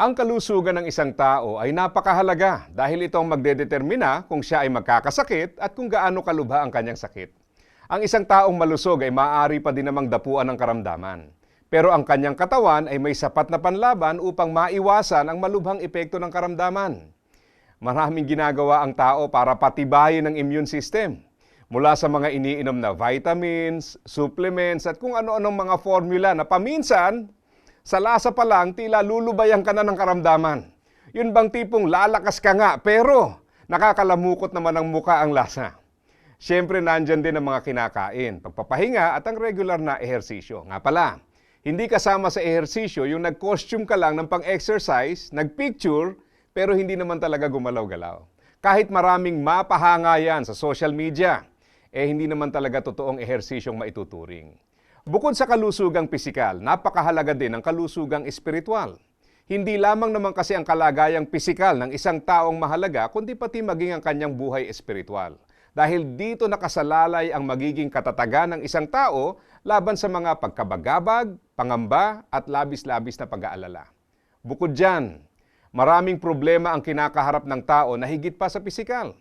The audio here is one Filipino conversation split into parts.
Ang kalusugan ng isang tao ay napakahalaga dahil ito ang magdedetermina kung siya ay magkakasakit at kung gaano kalubha ang kanyang sakit. Ang isang taong malusog ay maaari pa din namang dapuan ng karamdaman. Pero ang kanyang katawan ay may sapat na panlaban upang maiwasan ang malubhang epekto ng karamdaman. Maraming ginagawa ang tao para patibayin ang immune system. Mula sa mga iniinom na vitamins, supplements at kung ano-anong mga formula na paminsan, sa lasa pa lang tila lulubayan ka na ng karamdaman. Yun bang tipong lalakas ka nga pero nakakalamukot naman ang muka ang lasa. Siyempre nandyan din ang mga kinakain, pagpapahinga at ang regular na ehersisyo. Nga pala, hindi kasama sa ehersisyo yung nag-costume ka lang ng pang-exercise, nag-picture, pero hindi naman talaga gumalaw-galaw. Kahit maraming mapahanga yan sa social media, eh hindi naman talaga totoong ehersisyong maituturing. Bukod sa kalusugang pisikal, napakahalaga din ang kalusugang espiritual. Hindi lamang naman kasi ang kalagayang pisikal ng isang taong mahalaga, kundi pati maging ang kanyang buhay espiritual. Dahil dito nakasalalay ang magiging katatagan ng isang tao laban sa mga pagkabagabag, pangamba at labis-labis na pag-aalala. Bukod dyan, maraming problema ang kinakaharap ng tao na higit pa sa pisikal.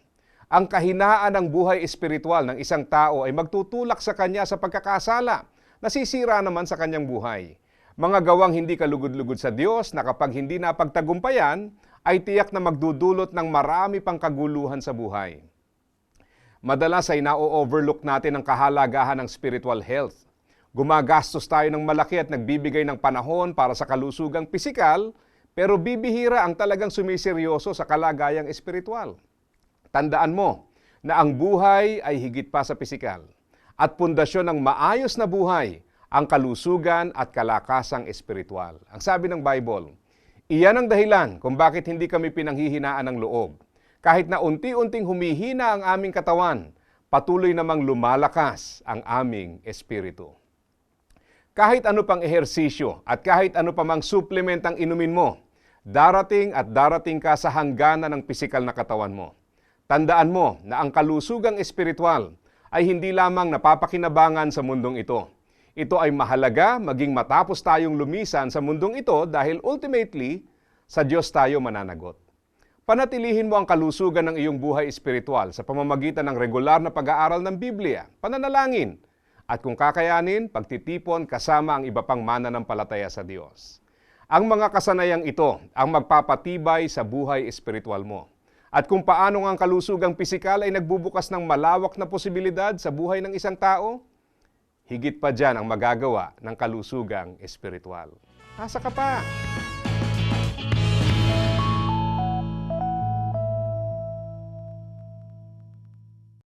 Ang kahinaan ng buhay espiritual ng isang tao ay magtutulak sa kanya sa pagkakasala. Nasisira naman sa kanyang buhay. Mga gawang hindi kalugod-lugod sa Diyos na kapag hindi napagtagumpayan, ay tiyak na magdudulot ng marami pang kaguluhan sa buhay. Madalas ay na-overlook natin ang kahalagahan ng spiritual health. Gumagastos tayo ng malaki at nagbibigay ng panahon para sa kalusugang pisikal, pero bibihira ang talagang sumiseryoso sa kalagayang espiritual. Tandaan mo na ang buhay ay higit pa sa pisikal at pundasyon ng maayos na buhay ang kalusugan at kalakasang espiritual. Ang sabi ng Bible, iyan ang dahilan kung bakit hindi kami pinanghihinaan ng loob. Kahit na unti-unting humihina ang aming katawan, patuloy namang lumalakas ang aming espiritu. Kahit ano pang ehersisyo at kahit ano pa mang supplement ang inumin mo, darating at darating ka sa hangganan ng pisikal na katawan mo. Tandaan mo na ang kalusugang espiritual ay hindi lamang napapakinabangan sa mundong ito. Ito ay mahalaga maging matapos tayong lumisan sa mundong ito dahil ultimately, sa Diyos tayo mananagot. Panatilihin mo ang kalusugan ng iyong buhay espiritual sa pamamagitan ng regular na pag-aaral ng Biblia, pananalangin, at kung kakayanin, pagtitipon kasama ang iba pang mananampalataya sa Diyos. Ang mga kasanayang ito ang magpapatibay sa buhay espiritual mo. At kung paano ang kalusugang pisikal ay nagbubukas ng malawak na posibilidad sa buhay ng isang tao, higit pa dyan ang magagawa ng kalusugang espiritual. Asa ka pa?